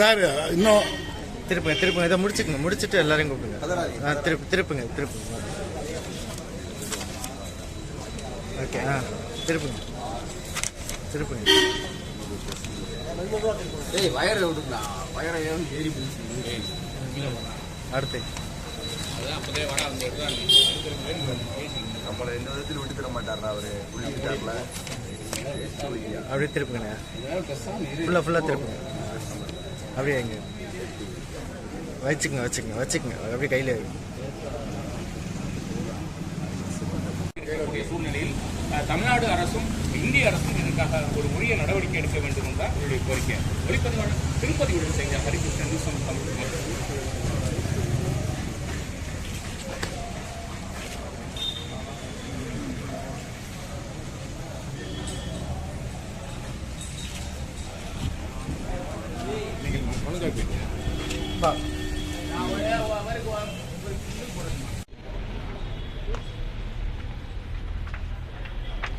Sir இன்னும் திருப்புங்க திருப்புங்க. இதை முடிச்சுக்கங்க. முடிச்சுட்டு எல்லாரையும் கூப்பிடுங்க. ஆ திருப்பு திருப்புங்க திருப்புங்க. ஓகே ஆ திருப்புங்க. திருப்புங்க. அடுத்து. நம்மளை எந்த விதத்தில் விட்டு தர மாட்டாரா அவரு. அப்படியே திருப்புங்க ஃபுல்லாக ஃபுல்லாக திருப்புங்க. அப்படியே எங்க வச்சுக்கங்க வச்சுக்கங்க வச்சுக்கங்க. அப்படியே கையில் சூழ்நிலையில் தமிழ்நாடு அரசும் இந்திய அரசும் இதற்காக ஒரு உரிய நடவடிக்கை எடுக்க வேண்டும் என்றால் என்னுடைய கோரிக்கை. ஒளிப்பதிவாளர் திருப்பதியுடன் செய்த ஹரிகிருஷ்ணன்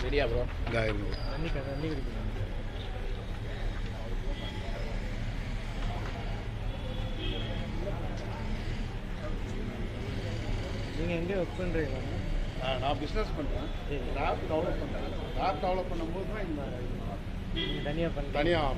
ரெடியா ப்ரோ தண்ணி க- தண்ணி குடிக்கணும் நீங்கள் எங்கே ஒர்க் பண்ணுறீங்களா நான் பிஸ்னஸ் பண்ணுறேன் சரி. ஆப் டெவலப் பண்ணுறேன் ஆப் டெவலப் பண்ணும்போது தான் இந்த தனியாக பண்ணுறீங்க தனியாக